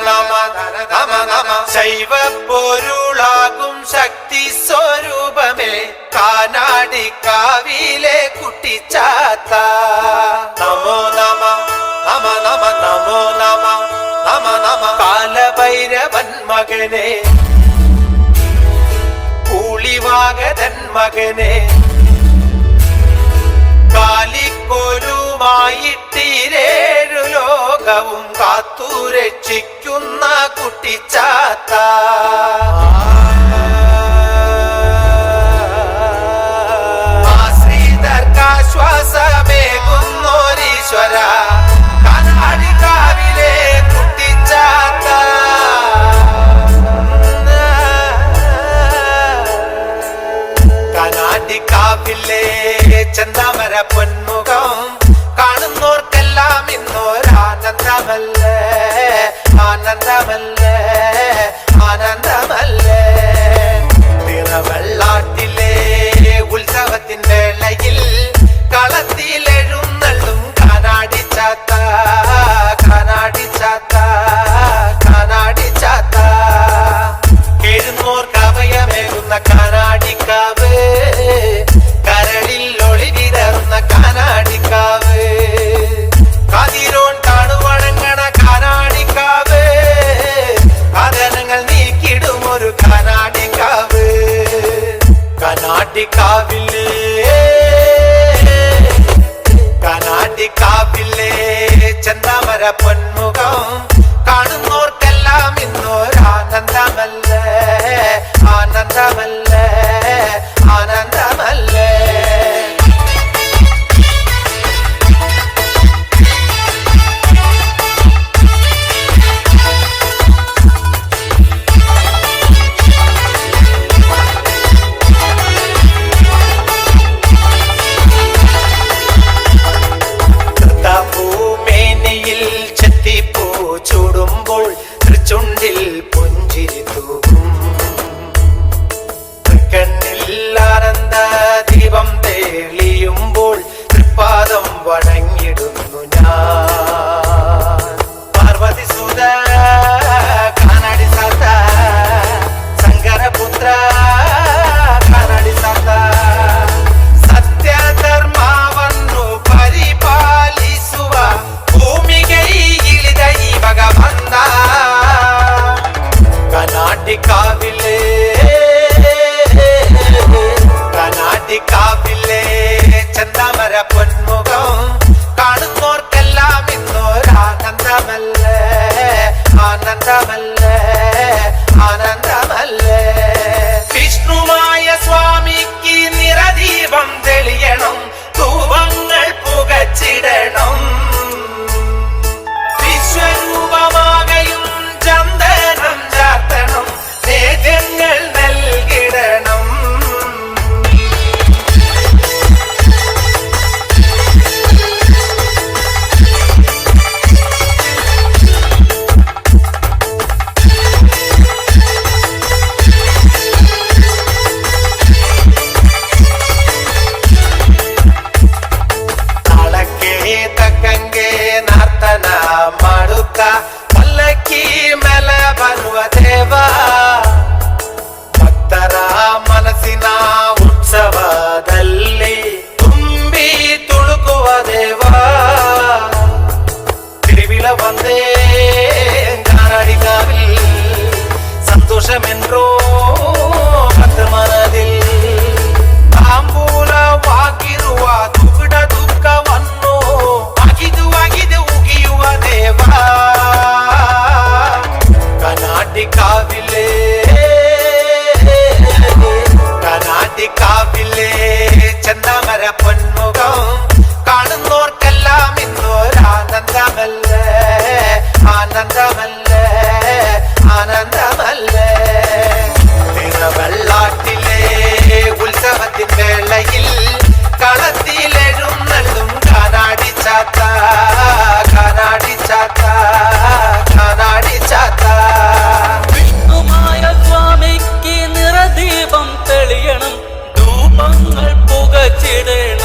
நம நம நம ശൈവ പൊരുളാകും ശക്തി സ്വരൂപമേ കാനാടി കാവിലെ കുട്ടിച്ചാത്ത നമോ നമ നമ നമ നമോ നമ നമ നമ കാലഭൈരവൻ മകനെ പൂളിവാകതൻ മകനെ കാലിക്കൊരു കുടുംബമായിട്ടീരേഴു ലോകവും കാത്തു രക്ഷിക്കുന്ന കുട്ടിച്ചാത്ത. ശ്വാസമേകുന്നോരീശ്വര കനാടിക്കാവിലെ ചന്ദമര പൊന്മോ కాటి కావిలే. திடல்